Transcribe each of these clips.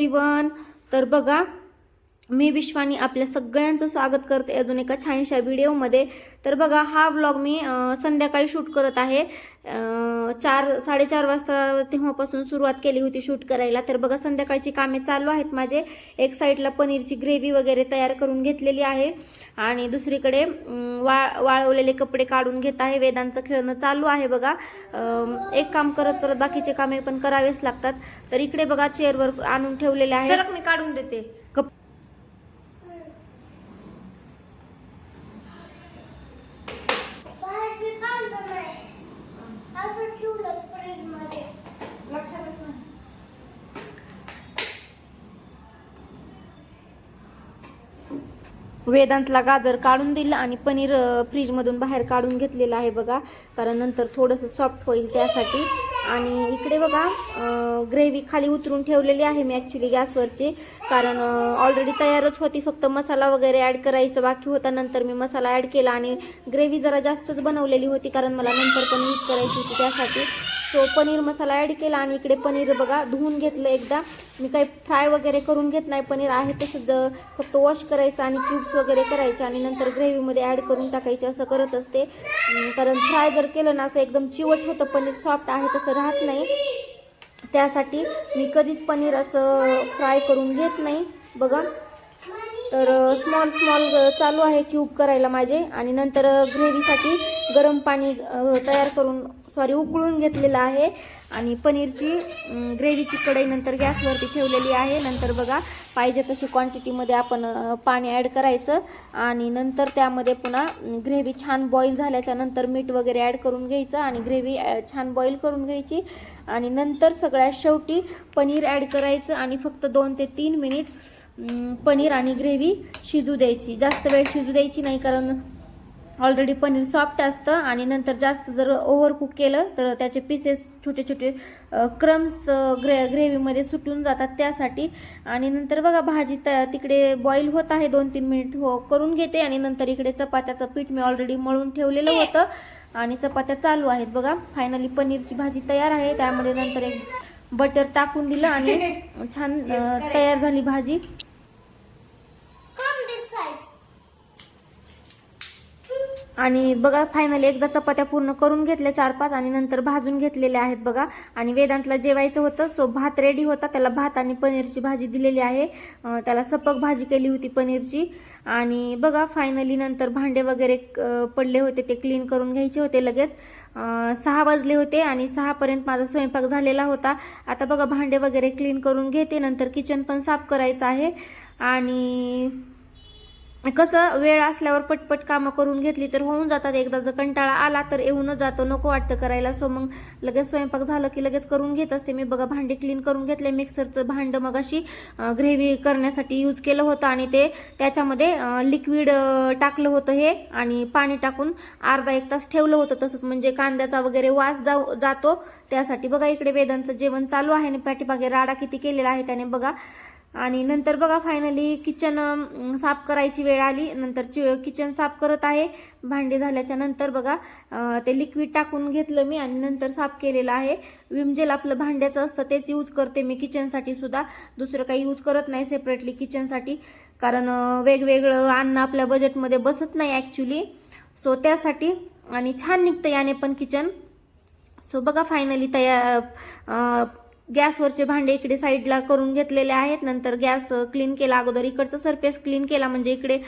Everyone तर बघा मी विश्वानी आपल्या सगळ्यांचं स्वागत करते अजून एका छानशा व्हिडिओमध्ये. तर बघा हा व्लॉग मी संध्याकाळी शूट करत आहे. चार साडेचार वाजता तेव्हापासून सुरुवात केली होती शूट करायला. तर बघा संध्याकाळची कामे चालू आहेत माझे. एक साईडला पनीरची ग्रेव्ही वगैरे तयार करून घेतलेली आहे. आणि दुसरीकडे वा वाळवलेले कपडे काढून घेत आहे. वेदांचं खेळणं चालू आहे बघा. एक काम करत करत बाकीचे कामे पण करावेच लागतात. तर इकडे बघा चेअरवर आणून ठेवलेले आहे मी काढून देते कप बाहेर बी काढलं नाहीस असं ठेवलंस फ्रीजमध्ये लक्षातच नाही वेदांतला गाजर काढून दिलं आणि पनीर फ्रीजमधून बाहेर काढून घेतलेलं आहे बघा. कारण नंतर थोडंसं सॉफ्ट होईल त्यासाठी. आणि इकडे बघा ग्रेव्ही खाली उतरून ठेवलेली आहे मी ॲक्च्युली गॅसवरची. कारण ऑलरेडी तयारच होती फक्त मसाला वगैरे ॲड करायचं बाकी होता. नंतर मी मसाला ॲड केला आणि ग्रेव्ही जरा जास्तच बनवलेली होती कारण मला नंतर पण यूज करायची होती त्यासाठी. सो पनीर मसाला ॲड केला आणि इकडे पनीर बघा धुवून घेतलं एकदा. मी काही फ्राय वगैरे करून घेत नाही पनीर आहे तसंच ज- फक्त वॉश करायचं आणि क्यूब्स वगैरे करायचे आणि नंतर ग्रेव्हीमध्ये ॲड करून टाकायचे असं करत असते. कारण फ्राय जर केलं ना असं एकदम चिवट होतं पनीर सॉफ्ट आहे तसं राहत नाही. त्यासाठी मी कधीच पनीर असं फ्राय करून घेत नाही बघा. तर स्मॉल स्मॉल चालू आहे क्यूब करायला माझे. आणि नंतर ग्रेव्हीसाठी गरम पाणी तयार करून सॉरी उकळून घेतलेलं आहे. आणि पनीरची ग्रेव्हीची कढई नंतर गॅसवरती ठेवलेली आहे. नंतर बघा पाहिजे तशी क्वांटिटीमध्ये आपण पाणी ॲड करायचं. आणि नंतर त्यामध्ये पुन्हा ग्रेव्ही छान बॉईल झाल्याच्यानंतर मीठ वगैरे ॲड करून घ्यायचं आणि ग्रेव्ही छान बॉईल करून घ्यायची. आणि नंतर सगळ्यात शेवटी पनीर ॲड करायचं आणि फक्त दोन ते तीन मिनिट पनीर आणि ग्रेव्ही शिजू द्यायची. जास्त वेळ शिजू द्यायची नाही कारण ऑलरेडी पनीर सॉफ्ट असतं आणि नंतर जास्त जर ओव्हर कुक केलं तर त्याचे पीसेस छोटे छोटे क्रम्स ग्रे ग्रेव्हीमध्ये सुटून जातात त्यासाठी. आणि नंतर बघा भाजी त तिकडे बॉईल होत आहे दोन तीन मिनिट हो करून घेते. आणि नंतर इकडे चपात्याचं पीठ मी ऑलरेडी मळून ठेवलेलं होतं. आणि चपात्या चालू आहेत बघा. फायनली पनीरची भाजी तयार आहे. त्यामध्ये नंतर एक बटर टाकून दिलं आणि छान तयार झाली भाजी. आणि बघा फायनली एकदा चपात्या पूर्ण करून घेतल्या चार पाच आणि नंतर भाजून घेतलेल्या आहेत बघा. आणि वेदांतला जेवायचं होतं सो भात रेडी होता. त्याला भात आणि पनीरची भाजी दिलेली आहे. त्याला सपक भाजी केली होती पनीरची. आणि बघा फायनली नंतर भांडे वगैरे पडले होते ते क्लीन करून घ्यायचे होते लगेच. सहा वाजले होते आणि सहापर्यंत माझा स्वयंपाक झालेला होता. आता बघा भांडे वगैरे क्लीन करून घेते. नंतर किचन पण साफ करायचं आहे. आणि कसं वेळ असल्यावर पटपट कामं करून घेतली तर होऊन जातात. एकदा जर कंटाळा आला तर येऊनच जातो. नको वाटतं करायला. सो मग लगेच स्वयंपाक झालं की लगेच करून घेत असते. मी बघा भांडी क्लीन करून घेतले. मिक्सरचं भांडं मग अशी ग्रेव्ही करण्यासाठी यूज केलं होतं आणि ते त्याच्यामध्ये लिक्विड टाकलं होतं हे आणि पाणी टाकून अर्धा एक तास ठेवलं होतं. तसंच म्हणजे कांद्याचा वगैरे वास जाऊ जातो. त्यासाठी बघा इकडे वेदांचं जेवण चालू आहे आणि पाठीमागे राडा किती केलेला आहे त्याने बघा. आणि नंतर बघा फायनली किचन साफ करायची वेळ आली. नंतर चि- किचन साफ करत आहे. भांडी झाल्याच्यानंतर बघा ते लिक्विड टाकून घेतलं मी आणि नंतर साफ केलेलं आहे. विमजेल आपलं भांड्याचं असतं तेच यूज करते मी किचनसाठी सुद्धा. दुसरं काही यूज करत नाही सेपरेटली किचनसाठी कारण वेगवेगळं अन्न आपल्या बजेटमध्ये बसत नाही ॲक्च्युली सो त्यासाठी आणि छान निघतं याने पण किचन सो बघा फायनली तयार गॅसवरचे भांडे इकडे साईडला करून घेतलेले आहेत. नंतर गॅस क्लीन केला अगोदर. इकडचा सरफेस क्लीन केला म्हणजे इकडे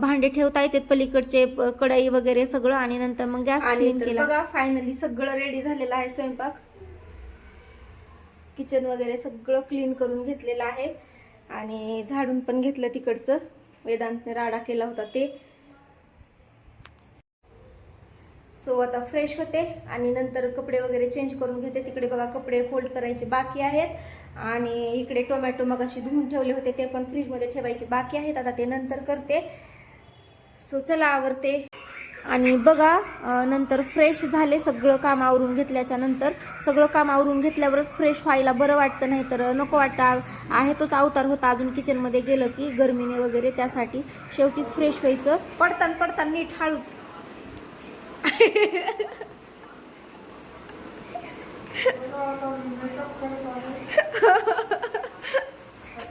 भांडे ठेवता येतात पलीकडचे कढई वगैरे सगळं. आणि नंतर मग गॅस क्लीन केला. बघा फायनली सगळं रेडी झालेलं आहे स्वयंपाक. किचन वगैरे सगळं क्लीन करून घेतलेलं आहे. आणि झाडून पण घेतलं तिकडचं. वेदांतने राडा केला होता ते. सो आता फ्रेश होते आणि नंतर कपडे वगैरे चेंज करून घेते. तिकडे बघा कपडे फोल्ड करायचे बाकी आहेत. आणि इकडे टोमॅटो मग अशी धुवून ठेवले होते ते पण फ्रीजमध्ये ठेवायचे बाकी आहेत. आता ते नंतर करते. सो चला आवरते. आणि बघा नंतर फ्रेश झाले सगळं काम आवरून घेतल्याच्या नंतर. सगळं काम आवरून घेतल्यावरच फ्रेश व्हायला बरं वाटतं नाही तर नको वाटतं. आहे तोच अवतार होता अजून किचनमध्ये गेलं की गरमीने वगैरे त्यासाठी शेवटीच फ्रेश व्हायचं. पडताना पडताना नीट हळूच.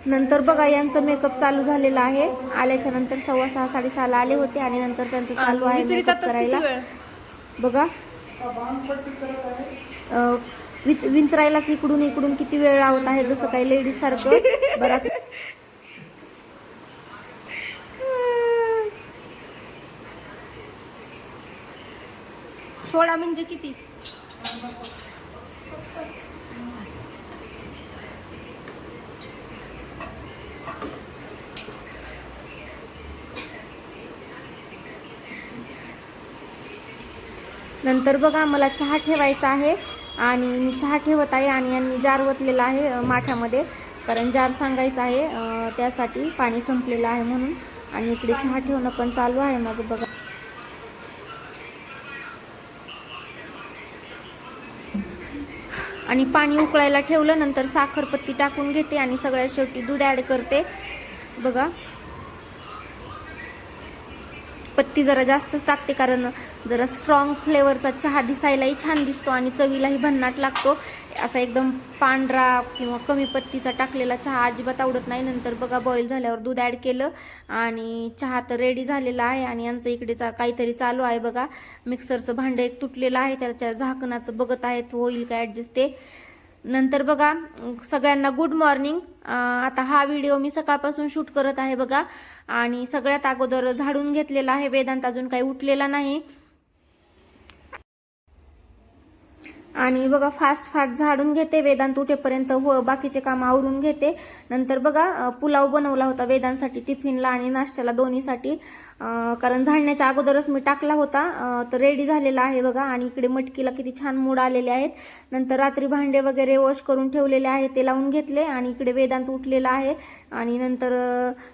नंतर बघा यांचं मेकअप चालू झालेला आहे. आल्याच्यानंतर सव्वा सहा साडेसहाला आले होते आणि नंतर त्यांचं चालू आहे मेकअप करायला. बघा. विच विंचरायलाच इकडून इकडून किती वेळ लावत आहे जसं काही लेडीज सारखं. बराच थोडा म्हणजे किती? नंतर बघा मला चहा ठेवायचा आहे आणि मी चहा ठेवत आहे आणि यांनी जार ओतलेला आहे माठामध्ये. कारण जार सांगायचं आहे त्यासाठी पाणी संपलेलं आहे म्हणून. आणि इकडे चहा ठेवणं पण चालू आहे माझं बघा. आणि पाणी उकळायला ठेवलं नंतर साखरपत्ती टाकून घेते आणि सगळ्यात शेवटी दूध ॲड करते. बघा. पत्ती जरा जास्तच टाकते कारण जरा स्ट्रॉंग फ्लेवरचा चहा दिसायलाही छान दिसतो आणि चवीलाही भन्नाट लागतो. असा एकदम पांढरा किंवा कमी पत्तीचा टाकलेला चहा अजिबात आवडत नाही. नंतर बघा बॉईल झाल्यावर दूध ॲड केलं आणि चहा तर रेडी झालेला आहे आणि यांचं इकडेचा काहीतरी चालू आहे बघा. मिक्सरचं भांडं एक तुटलेलं आहे त्याच्या झाकणाचं बघत आहेत होईल का ॲडजस्ट ते. नंतर बघा सगळ्यांना गुड मॉर्निंग आता हा व्हिडिओ मी सकाळपासून शूट करत आहे बघा. आणि सगळ्यात अगोदर झाडून घेतलेला आहे. वेदांत अजून काही उठलेला नाही. आणि बघा फास्ट फास्ट झाडून घेते. वेदांत उठेपर्यंत हो बाकीचे काम आवरून घेते. नंतर बघा पुलाव बनवला होता वेदांसाठी टिफिनला आणि नाश्त्याला दोन्हीसाठी. कारण झाडण्याच्या अगोदरच मी टाकला होता. तर रेडी झालेला आहे बघा. आणि इकडे मटकीला किती छान मूड आलेले आहेत. नंतर रात्री भांडे वगैरे वॉश करून ठेवलेले आहे. ते लावून घेतले आणि इकडे वेदांत उठलेला आहे. आणि नंतर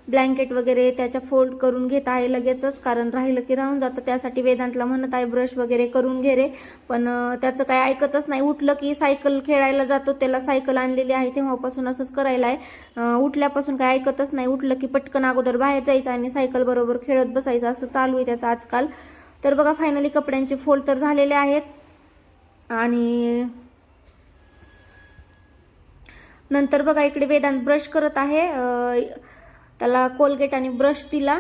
ब्लँकेट वगैरे त्याच्या फोल्ड करून घेत आहे लगेचच कारण राहिलं की राहून जातं. त्यासाठी वेदांतला म्हणत आहे ब्रश वगैरे करून घे रे. पण त्याचं काय ऐकतच नाही. उठलं की सायकल खेळायला जातो त्याला सायकल आणलेली आहे तेव्हापासून असंच करायला आहे. उठल्यापासून काय ऐकतच नाही. उठलं की पटकन अगोदर बाहेर जायचं आणि सायकल बरोबर खेळत बसायचं. असं चालू आहे त्याचं आजकाल. तर बघा फायनली कपड्यांचे फोल्ड तर झालेले आहेत. आणि नंतर बघा इकडे वेदांत ब्रश करत आहे. त्याला कोलगेट आणि ब्रश दिला.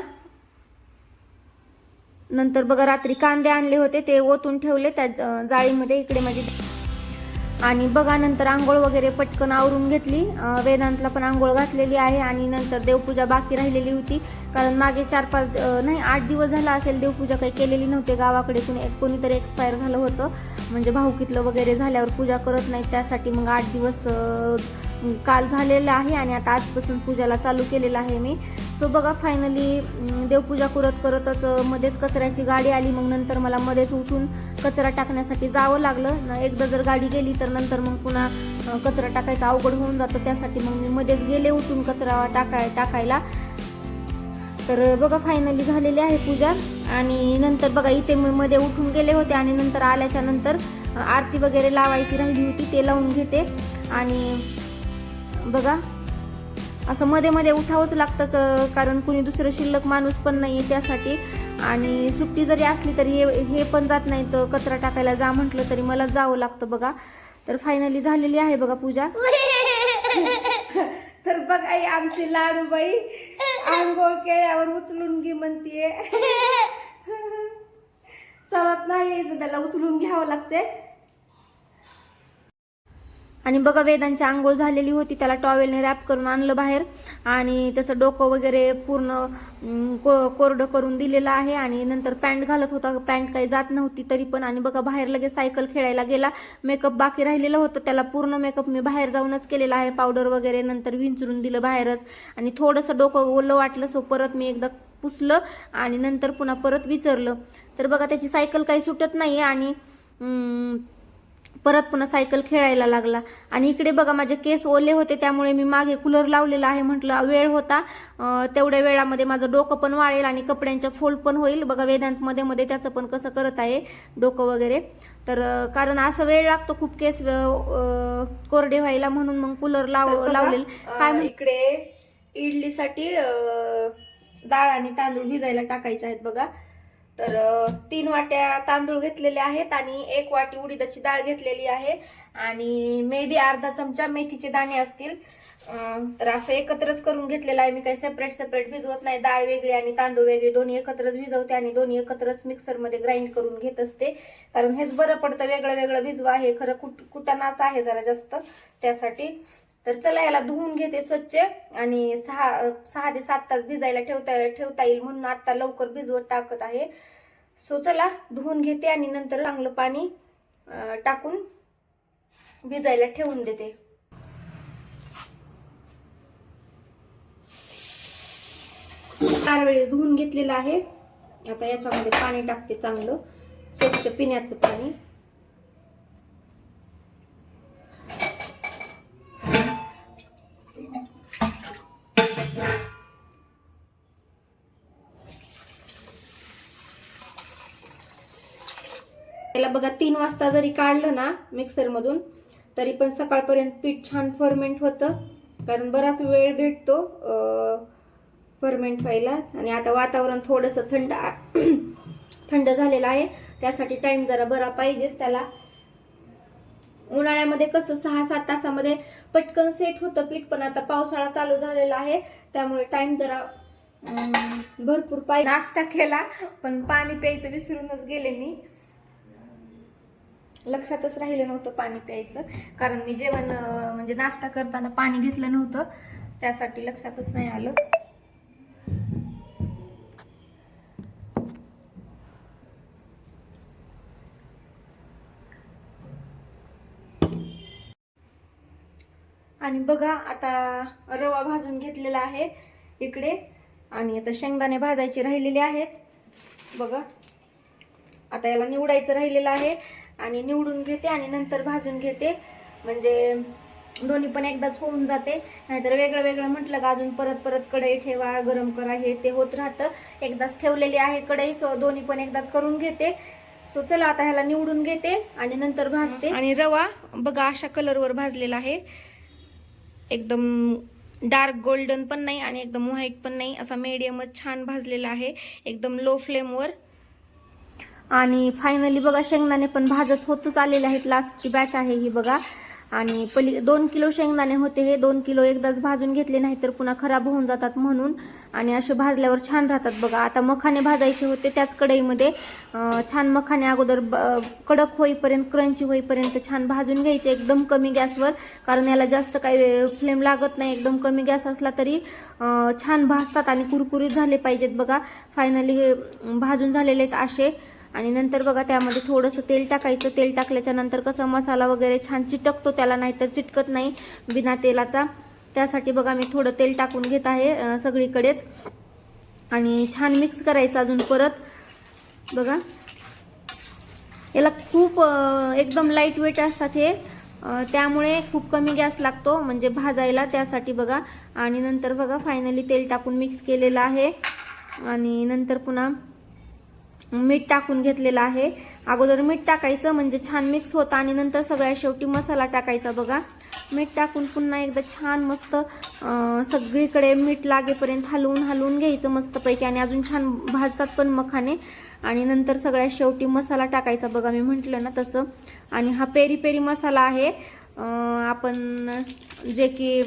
नंतर बघा रात्री कांदे आणले होते ते ओतून ठेवले त्या जाळीमध्ये इकडे माझी आणि बघा नंतर आंघोळ वगैरे पटकन आवरून घेतली. वेदांतला पण आंघोळ घातलेली आहे आणि नंतर देवपूजा बाकी राहिलेली होती. कारण मागे चार पाच नाही आठ दिवस झाला असेल देवपूजा काही केलेली नव्हती. गावाकडे कुणी कोणीतरी एक्सपायर झालं होतं. म्हणजे भाऊकीतलं वगैरे झाल्यावर पूजा करत नाही. त्यासाठी मग आठ दिवस काल झालेलं आहे आणि आता आजपासून पूजाला चालू केलेलं आहे मी. सो बघा फायनली देवपूजा करत करतच मध्येच कचऱ्याची गाडी आली. मग नंतर मला मध्येच उठून कचरा टाकण्यासाठी जावं लागलं. एकदा जर गाडी गेली तर नंतर मग पुन्हा कचरा टाकायचा अवघड होऊन जातं. त्यासाठी मग मी मध्येच गेले उठून कचरा टाकाय टाकायला. तर बघा फायनली झालेली आहे पूजा. आणि नंतर बघा इथे मी मध्ये उठून गेले होते आणि नंतर आल्याच्यानंतर आरती वगैरे लावायची राहिली होती ते लावून घेते. आणि बघा. असं मध्ये मध्ये उठावंच लागतं क- कारण कुणी दुसरं शिल्लक माणूस पण नाही त्यासाठी. आणि सुट्टी जरी असली तरी हे हे पण जात नाही तर कचरा टाकायला जा म्हटलं तरी मला जावं लागतं बघा. तर फायनली झालेली आहे बघा पूजा. तर बघा आमची लाडूबाई आंघोळ केल्यावर उचलून घे म्हणतीये. चलत नाही त्याला उचलून घ्यावं लागते आणि बघा वेदांची आंघोळ झालेली होती. त्याला टॉवेलने रॅप करून आणलं बाहेर. आणि त्याचं डोकं वगैरे पूर्ण को कोरडं करून दिलेलं आहे. आणि नंतर पॅन्ट घालत होता. पॅन्ट काही जात नव्हती तरी पण. आणि बघा बाहेर लगेच सायकल खेळायला गेला. मेकअप बाकी राहिलेलं होतं. त्याला पूर्ण मेकअप मी बाहेर जाऊनच केलेला आहे. पावडर वगैरे नंतर विंचरून दिलं बाहेरच. आणि थोडंसं डोकं ओलं वाटलं सो परत मी एकदा पुसलं आणि नंतर पुन्हा परत विचारलं. तर बघा त्याची सायकल काही सुटत नाही आणि परत पुन्हा सायकल खेळायला लागला. आणि इकडे बघा माझे केस ओले होते त्यामुळे मी मागे कूलर लावलेला आहे म्हटलं वेळ होता. तेवढ्या वेळामध्ये माझं डोकं पण वाळेल आणि कपड्यांच्या फोल्ड पण होईल. बघा वेदांत मध्ये मध्ये त्याचं पण कसं करत आहे डोकं वगैरे. तर कारण असं वेळ लागतो खूप केस कोरडे व्हायला म्हणून मग कूलर लाव लावलेलं. काय इकडे इडलीसाठी डाळ आणि तांदूळ भिजायला टाकायचे आहेत बघा. तर तीन वाट्या तांदूळ घेतलेले आहेत आणि एक वाटी उडीदाची डाळ घेतलेली आहे. आणि मे बी अर्धा चमचा मेथीचे दाणे असतील. तर असं एकत्रच करून घेतलेलं आहे मी. काही सेपरेट सेपरेट भिजवत नाही. डाळ वेगळी आणि तांदूळ वेगळे दोन्ही एकत्रच भिजवते आणि दोन्ही एकत्रच मिक्सरमध्ये ग्राइंड करून घेत असते. कारण हेच बरं पडतं. वेगळं वेगळं भिजवा हे खरं कुट कुटाणाच आहे जरा जास्त त्यासाठी. तर चला याला धुवून घेते स्वच्छ आणि सहा सहा ते सात तास भिजायला ठेवता ठेवता येईल म्हणून आता लवकर भिजवत टाकत आहे. सो चला धुवून घेते आणि नंतर चांगलं पाणी टाकून भिजायला ठेवून देते. चार वेळेस धुवून घेतलेलं आहे. आता याच्यामध्ये पाणी टाकते चांगलं स्वच्छ पिण्याचं पाणी. बघा तीन वाजता जरी काढलं ना मिक्सरमधून तरी पण सकाळपर्यंत पीठ छान फर्मेंट होतं. कारण बराच वेळ भेटतो फर्मेंट व्हायला. आणि आता वातावरण थोडंसं थंड थंड झालेलं आहे. त्यासाठी टाइम जरा बरा पाहिजेच त्याला उन्हाळ्यामध्ये कसं सहा सात तासामध्ये पटकन सेट होतं पीठ पण आता पावसाळा चालू झालेला आहे. त्यामुळे टाइम जरा भरपूर पाहिजे. नाश्ता केला पण पाणी प्यायचं विसरूनच गेले मी. लक्षातच राहिलं नव्हतं पाणी प्यायचं. कारण मी जेवण म्हणजे नाश्ता करताना पाणी घेतलं नव्हतं. त्यासाठी लक्षातच नाही आलं. आणि बघा आता रवा भाजून घेतलेला आहे इकडे. आणि आता शेंगदाणे भाजायचे राहिलेले आहेत. बघा आता याला निवडायचं राहिलेलं आहे. आणि निवडून घेते आणि नंतर भाजून घेते. म्हणजे दोन्ही पण एकदाच होऊन जाते. नाहीतर वेगळं वेगळं म्हटलं का अजून परत परत कढई ठेवा गरम करा हे ते होत राहतं. एकदाच ठेवलेली आहे कढई सो दोन्ही पण एकदाच करून घेते. सो चला आता ह्याला निवडून घेते आणि नंतर भाजते. आणि रवा बघा अशा कलरवर भाजलेला आहे. एकदम डार्क गोल्डन पण नाही आणि एकदम व्हाईट पण नाही. असा मीडियमच छान भाजलेला आहे. एकदम लो फ्लेमवर आणि फायनली बघा शेंगदाणे पण भाजत होतच आलेले आहेत. लास्टची बॅच आहे ही बघा. आणि पली दोन किलो शेंगदाणे होते हे. दोन किलो एकदाच भाजून घेतले नाही तर पुन्हा खराब होऊन जातात म्हणून. आणि असे भाजल्यावर छान राहतात बघा. आता मखाने भाजायचे होते त्याच कढईमध्ये. छान मखाने अगोदर ब- कडक होईपर्यंत क्रंची होईपर्यंत छान भाजून घ्यायचे एकदम कमी गॅसवर. कारण याला जास्त काही फ्लेम लागत नाही. एकदम कमी गॅस असला तरी छान भाजतात आणि कुरकुरीत झाले पाहिजेत बघा. फायनली भाजून झालेले आहेत असे. आणि नंतर बघा त्यामध्ये थोडंसं तेल टाकायचं. तेल टाकल्याच्या नंतर कसं मसाला वगैरे छान चिटकतो त्याला नाहीतर चिटकत नाही बिना तेलाचा. त्यासाठी बघा मी थोडं तेल टाकून घेत आहे सगळीकडेच. आणि छान मिक्स करायचं अजून परत. बघा. याला खूप एकदम लाइट वेट असतात हे. त्यामुळे खूप कमी गॅस लागतो म्हणजे भाजायला त्यासाठी बघा. आणि नंतर बघा फायनली तेल टाकून मिक्स केलेलं आहे. आणि नंतर पुन्हा मीठ टाकून घेतलेलं आहे. अगोदर मीठ टाकायचं म्हणजे छान मिक्स होतं आणि नंतर सगळ्या शेवटी मसाला टाकायचा बघा. मीठ टाकून पुन्हा एकदा छान मस्त सगळीकडे मीठ लागेपर्यंत हलवून हलवून घ्यायचं मस्तपैकी आणि अजून छान भाजतात पण मखाने. आणि नंतर सगळ्या शेवटी मसाला टाकायचा बघा मी म्हटलं ना तसं. आणि हा पेरी पेरी मसाला आहे. आपण जे की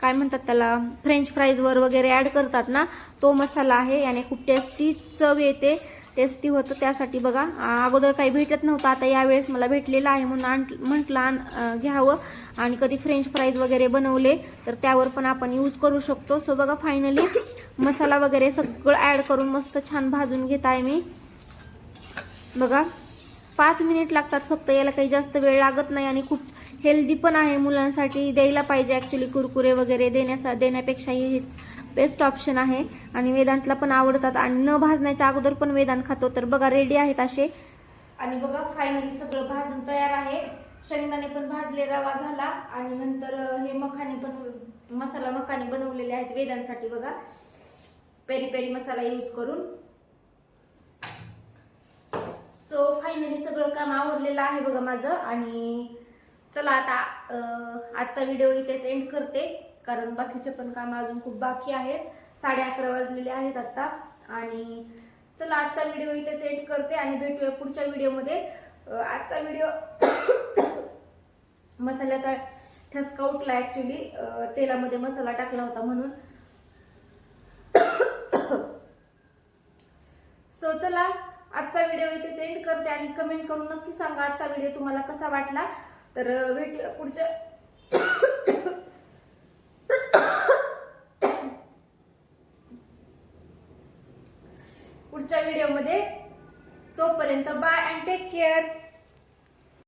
काय म्हणतात त्याला फ्रेंच फ्राईजवर वगैरे ॲड करतात ना तो मसाला आहे. याने खूप टेस्टी चव येते. टेस्टी होतं त्यासाठी बघा. अगोदर काही भेटत नव्हतं आता यावेळेस मला भेटलेलं आहे म्हणून आण म्हटलं आण घ्यावं. आणि कधी फ्रेंच फ्राईज वगैरे बनवले तर त्यावर पण आपण यूज करू शकतो. सो बघा फायनली मसाला वगैरे सगळं ॲड करून मस्त छान भाजून घेत आहे मी. बघा पाच मिनिट लागतात फक्त याला काही जास्त वेळ लागत नाही आणि खूप हेल्दी पण आहे मुलांसाठी. द्यायला पाहिजे ॲक्च्युली कुरकुरे वगैरे देण्यासा देण्यापेक्षाही बेस्ट ऑप्शन आहे. आणि वेदांतला पण आवडतात. आणि न भाजण्याच्या अगोदर पण वेदांत खातो. तर बघा रेडी आहेत असे. आणि बघा फायनली सगळं भाजून तयार आहे. शेंगदाणे पण भाजले रवा झाला. आणि नंतर हे मखाने पण मसाला मखाने बनवलेले आहेत वेदांसाठी बघा. पेरी पेरी मसाला यूज करून. सो फायनली सगळं काम आवडलेलं आहे बघा माझं. आणि चला आता आजचा व्हिडिओ इथेच एंड करते. कारण बाकीचे पण काम अजून खूप बाकी आहेत. साडे अकरा वाजलेले आहेत आता. आणि चला आजचा व्हिडिओ इथेच एंड करते आणि भेटूया पुढच्या व्हिडिओमध्ये. आजचा व्हिडिओ मसाल्याचा ठसका उठला ॲक्च्युली तेलामध्ये मसाला टाकला होता म्हणून. सो चला आजचा व्हिडिओ इथेच एंड करते आणि कमेंट करून नक्की सांगा आजचा व्हिडिओ तुम्हाला कसा वाटला. तर भेटूया पुढच्या व्हिडिओमध्ये तोपर्यंत बाय अँड टेक केअर